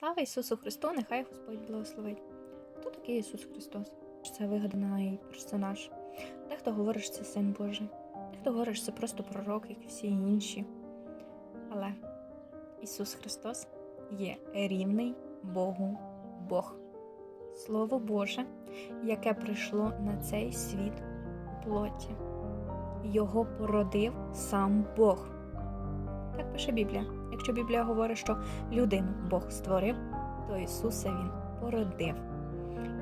Слава Ісусу Христу! Нехай Господь благословить. Хто такий Ісус Христос? Це вигаданий персонаж. Дехто говорить, що це син Божий, дехто говорить, що це просто пророк, як всі інші. Але Ісус Христос є рівний Богу Бог. Слово Боже, яке прийшло на цей світ у плоті. Його породив сам Бог. Так пише Біблія. Якщо Біблія говорить, що людину Бог створив, то Ісуса Він породив.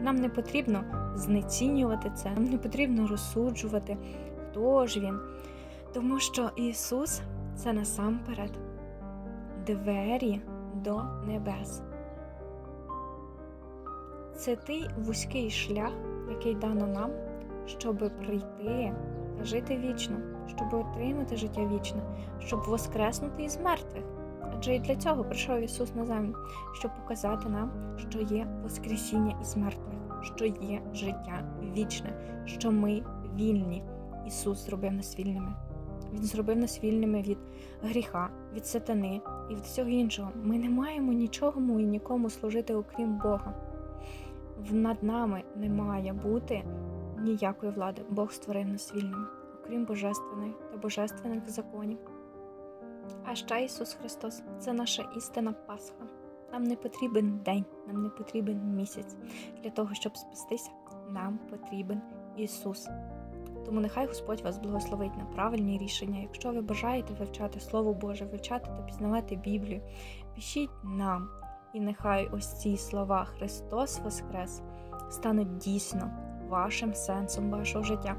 Нам не потрібно знецінювати це, нам не потрібно розсуджувати, хто ж він. Тому що Ісус це насамперед двері до небес. Це той вузький шлях, який дано нам, щоб прийти та жити вічно, щоб отримати життя вічне, щоб воскреснути із мертвих. Адже і для цього прийшов Ісус на землю, щоб показати нам, що є Воскресіння із мертвих, що є життя вічне, що ми вільні. Ісус зробив нас вільними. Він зробив нас вільними від гріха, від сатани і від всього іншого. Ми не маємо нічому і нікому служити, окрім Бога. Над нами не має бути ніякої влади. Бог створив нас вільними, окрім божественної та божественних законів. А ще Ісус Христос це наша істина Пасха. Нам не потрібен день, нам не потрібен місяць. Для того, щоб спастися, нам потрібен Ісус. Тому нехай Господь вас благословить на правильні рішення. Якщо ви бажаєте вивчати Слово Боже, вивчати та пізнавати Біблію, пишіть нам. І нехай ось ці слова Христос Воскрес стануть дійсно вашим сенсом вашого життя,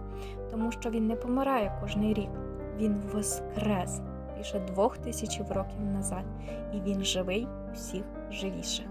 тому що Він не помирає кожний рік, Він воскрес більше двох тисяч років назад, і він живий всіх живіших.